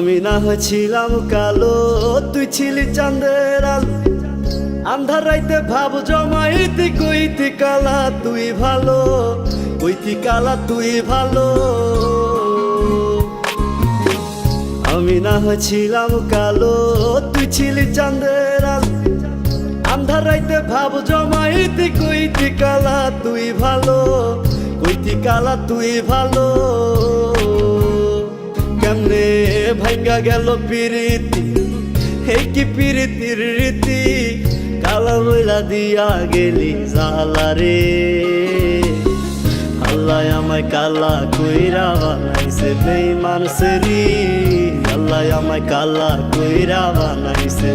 আমি না হয়েছিলাম কালো, তুই ছিলি চাঁদের আলো। আন্ধার রাইতে ভাব জমাইতি, কইতি কালা, তুই ভালো, কইতি কালা, তুই ভালো। আমি না হয়েছিলাম কালো, তুই ছিলি চাঁদের আলো। আন্ধার রাইতে ভাব জমাইতি, কইতি কালা, তুই ভালো, কইতি কালা, তুই ভালো। ভাঙ্গা গেল পিরিতি। এই কি পিরিতির রীতি? কালা মহিলা দিয়া গেলি জালা রে। আল্লাহ আমায় কালা কইরা বানাইছে বেইমান সেরি আল্লাহ আমায় কালা কইরা বানাইছে।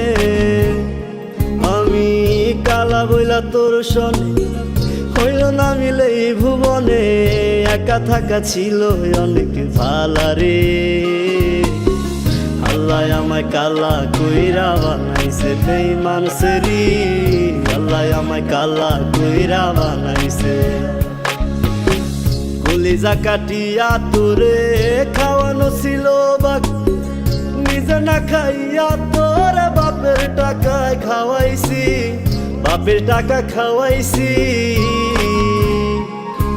তোর শনে হইল না মিলে ভুবনে, একা থাকা ছিল অনেক ভালা রে। আল্লাহ আমায় কালা কইরা বানাইছে বেইমান সেরি। আল্লাহ আমায় কালা কইরা বানাইছে। কলিজা কাটিয়া তোরে খাওয়ানো ছিল বাকি। নিজে না খাইয়া তোর বাপের টাকায় খাওয়াইছি। বাপের টাকা খাওয়াইছি।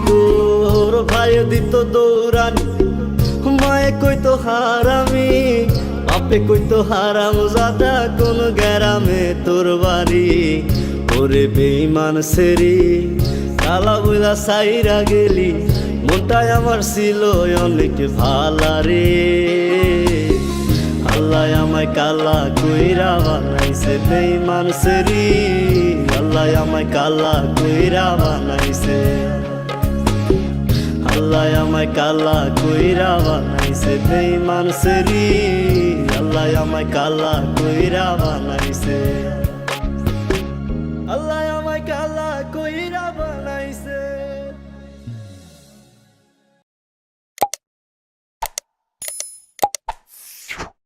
তোর ভাই দিত দৌড়ানি, মায়ে কইতো হারামি, বাপে কইতো হারাম জাদা, কোন গ্যারামে তোর বাড়ি। ওরে বেইমান সেরি কালা বুলা সাইরা গেলি মনটাই আমার ছিল অনেক ভালা রে। আল্লাহ আমায় কালা কইরা বানাইছে বেইমান সেরি আল্লাহ আমায় কালা কইরা বানাইছে। আল্লাহ আমায় কালা কইরা বানাইছে বেইমান সেরি। আল্লাহ আমায় কালা কইরা বানাইছে। আল্লাহ আমায় কালা কইরা